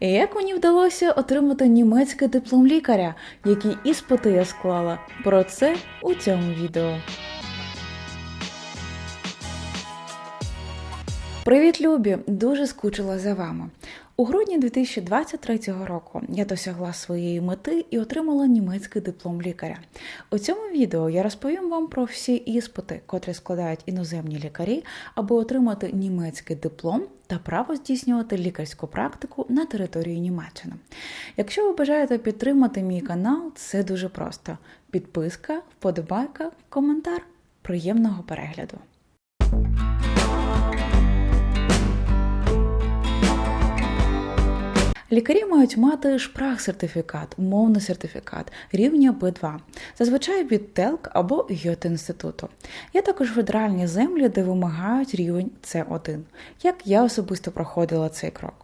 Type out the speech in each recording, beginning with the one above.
І як мені вдалося отримати німецький диплом лікаря, які іспити я склала? Про це у цьому відео. Привіт, любі! Дуже скучила за вами. У грудні 2023 року я досягла своєї мети і отримала німецький диплом лікаря. У цьому відео я розповім вам про всі іспити, котрі складають іноземні лікарі, аби отримати німецький диплом та право здійснювати лікарську практику на території Німеччини. Якщо ви бажаєте підтримати мій канал, це дуже просто: підписка, вподобайка, коментар. Приємного перегляду! Лікарі мають мати шпрах-сертифікат, мовний сертифікат рівня Б2, зазвичай від ТЕЛК або Гьоте-інституту. Є також федеральні землі, де вимагають рівень С1, як я особисто проходила цей крок.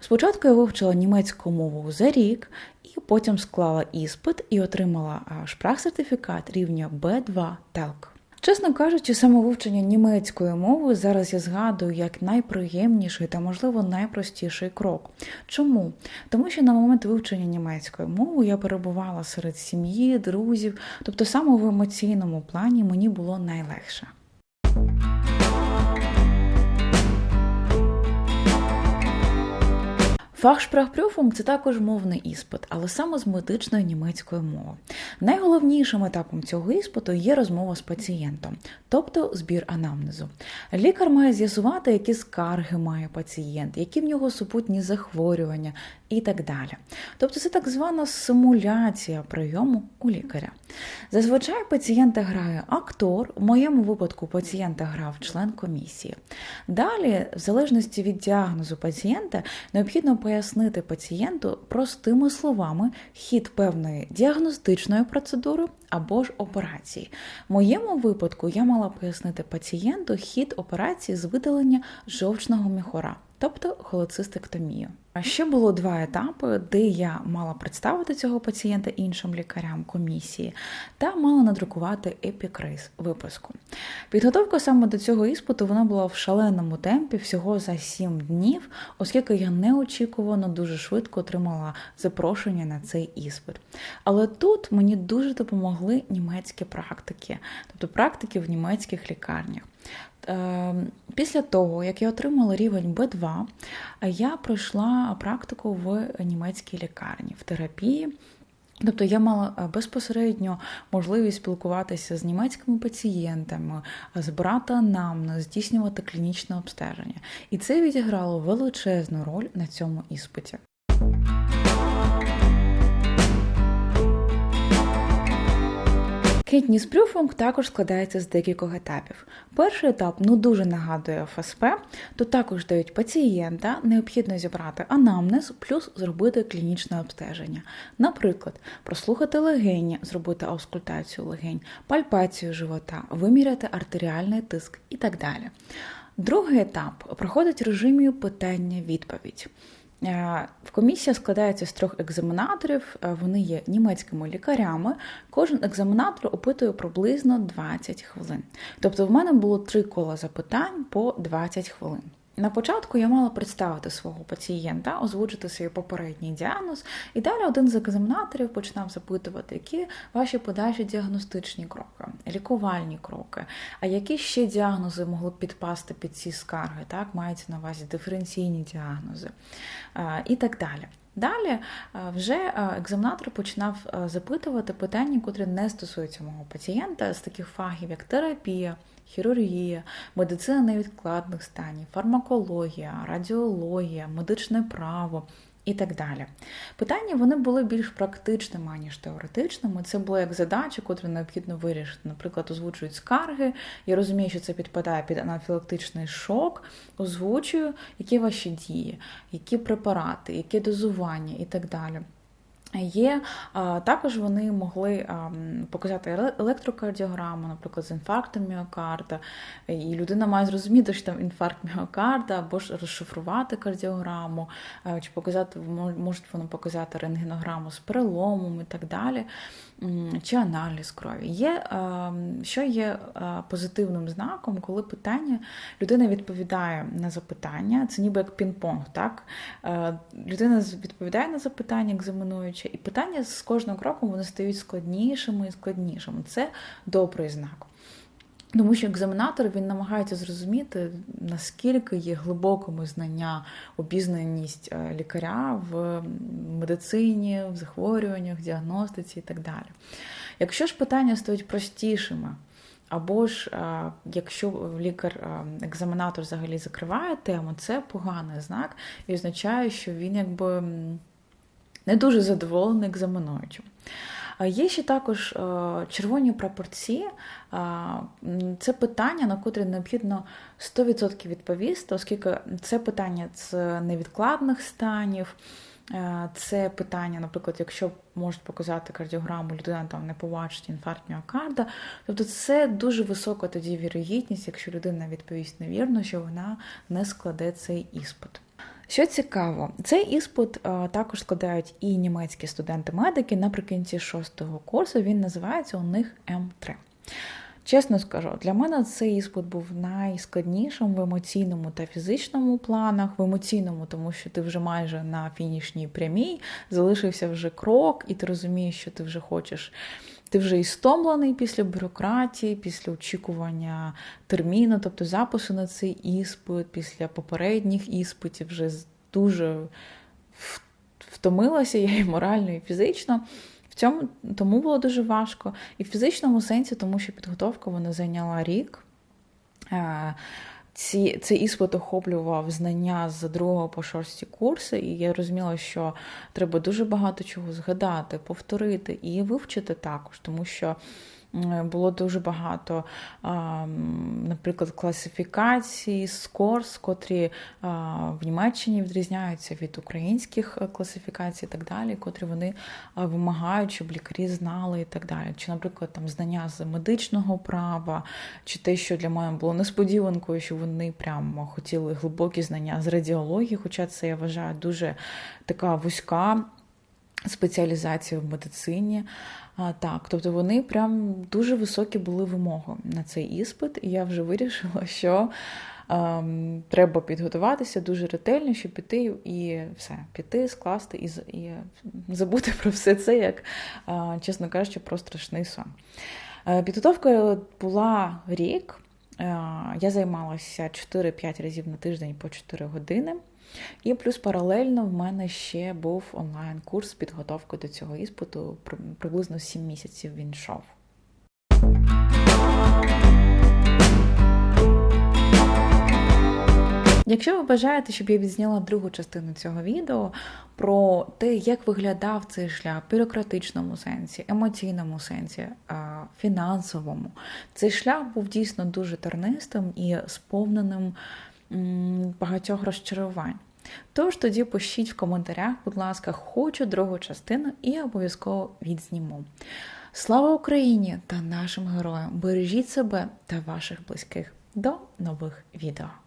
Спочатку я вивчила німецьку мову за рік, і потім склала іспит і отримала шпрах-сертифікат рівня Б2 ТЕЛК. Чесно кажучи, самовивчення німецької мови зараз я згадую як найприємніший та, можливо, найпростіший крок. Чому? Тому що на момент вивчення німецької мови я перебувала серед сім'ї, друзів, тобто саме в емоційному плані мені було найлегше. Фахшпрахпрюфунг – це також мовний іспит, але саме з медичної німецької мови. Найголовнішим етапом цього іспиту є розмова з пацієнтом, тобто збір анамнезу. Лікар має з'ясувати, які скарги має пацієнт, які в нього супутні захворювання і так далі. Тобто це так звана симуляція прийому у лікаря. Зазвичай пацієнта грає актор, в моєму випадку пацієнта грав член комісії. Далі, в залежності від діагнозу пацієнта, необхідно пояснити пацієнту простими словами хід певної діагностичної процедури або ж операції. В моєму випадку я мала пояснити пацієнту хід операції з видалення жовчного міхора тобто холецистектомію. А ще було два етапи, де я мала представити цього пацієнта іншим лікарям комісії та мала надрукувати епікриз виписку. Підготовка саме до цього іспиту вона була в шаленому темпі всього за сім днів, оскільки я неочікувано дуже швидко отримала запрошення на цей іспит. Але тут мені дуже допомогли німецькі практики, тобто практики в німецьких лікарнях. Ем, після того, як я отримала рівень Б2, я пройшла практику в німецькій лікарні в терапії. Тобто я мала е, безпосередньо можливість спілкуватися з німецькими пацієнтами, збирати нам, здійснювати клінічне обстеження. І це відіграло величезну роль на цьому іспиті. Кітніс-прюфунг також складається з декількох етапів. Перший етап ну дуже нагадує ФСП, тут також дають пацієнта, необхідно зібрати анамнез, плюс зробити клінічне обстеження. Наприклад, прослухати легені, зробити аускультацію легень, пальпацію живота, виміряти артеріальний тиск і так далі. Другий етап проходить в режимі питання-відповідь. Е, комісія складається з трьох екзаменаторів, е, вони є німецькими лікарями. Кожен екзаменатор опитує приблизно 20 хвилин. Тобто, в мене було три кола запитань по 20 хвилин. На початку я мала представити свого пацієнта, озвучити свій попередній діагноз, і далі один з екзаменаторів починав запитувати, які ваші подальші діагностичні кроки, лікувальні кроки, а які ще діагнози могли б підпасти під ці скарги, так, мається на увазі диференційні діагнози і так далі. Далі вже екзаменатор починав запитувати питання, котрі не стосуються мого пацієнта з таких фахів, як терапія хірургія, медицина невідкладних станів, фармакологія, радіологія, медичне право. І так далі. Питання вони були більш практичними, аніж теоретичними. Це було як задачі, котрі необхідно вирішити. Наприклад, озвучують скарги. Я розумію, що це підпадає під анафілактичний шок, озвучую, які ваші дії, які препарати, які дозування і так далі. Є також вони могли показати електрокардіограму, наприклад, з інфарктом міокарда, і людина має зрозуміти, що там інфаркт міокарда, або ж розшифрувати кардіограму, чи показати, можуть вони показати рентгенограму з переломом і так далі, чи аналіз крові. Є, Що є позитивним знаком, коли питання людина відповідає на запитання, це ніби як пінг-понг. так? Людина відповідає на запитання, екзаменуючи і питання з кожним кроком вони стають складнішими і складнішими. Це добрий знак. Тому що екзаменатор він намагається зрозуміти, наскільки є глибокими знання, обізнаність е, лікаря в медицині, в захворюваннях, діагностиці і так далі. Якщо ж питання стають простішими, або ж е, якщо лікар-екзаменатор взагалі закриває тему, це поганий знак і означає, що він якби не дуже задоволений екзаменуючим. Є ще також е, червоні прапорці. Це питання, на котре необхідно 100% відповісти, оскільки це питання з невідкладних станів. Е, це питання, наприклад, якщо можуть показати кардіограму, людина там не побачить інфаркт міокарда. Тобто це дуже висока тоді вірогідність, якщо людина відповість невірно, що вона не складе цей іспит. Що цікаво, цей іспит е, також складають і німецькі студенти-медики наприкінці шостого курсу. Він називається у них М3. Чесно скажу, для мене цей іспит був найскладнішим в емоційному та фізичному планах. В емоційному, тому що ти вже майже на фінішній прямій, залишився вже крок, і ти розумієш, що ти вже хочеш ти вже і стомлений після бюрократії, після очікування терміну, тобто запису на цей іспит, після попередніх іспитів вже дуже втомилася я і морально, і фізично. В цьому тому було дуже важко. І в фізичному сенсі, тому що підготовка вона зайняла рік. Ці, Цей іспит охоплював знання з другого по шості курси, і я розуміла, що треба дуже багато чого згадати, повторити і вивчити також, тому що було дуже багато, наприклад, класифікацій, скорс, котрі в Німеччині відрізняються від українських е, класифікацій і так далі, котрі вони вимагають, щоб лікарі знали і так далі. Чи, наприклад, там знання з медичного права, чи те, що для мене було несподіванкою, що вони прямо хотіли глибокі знання з радіології, хоча це я вважаю дуже така вузька спеціалізація в медицині. Так, тобто вони прям дуже високі були вимоги на цей іспит, і я вже вирішила, що ем, треба підготуватися дуже ретельно, щоб піти і все, піти, скласти і і забути про все це, як, е, чесно кажучи, про страшний сон. Е, підготовка була рік. Е, я займалася 4-5 разів на тиждень по 4 години. І плюс паралельно в мене ще був онлайн-курс підготовки до цього іспиту. Приблизно 7 місяців він йшов. Якщо ви бажаєте, щоб я відзняла другу частину цього відео про те, як виглядав цей шлях в бюрократичному сенсі, емоційному сенсі, фінансовому, цей шлях був дійсно дуже тернистим і сповненим багатьох розчарувань. Тож тоді пишіть в коментарях, будь ласка, хочу другу частину і обов'язково відзніму. Слава Україні та нашим героям! Бережіть себе та ваших близьких. До нових відео!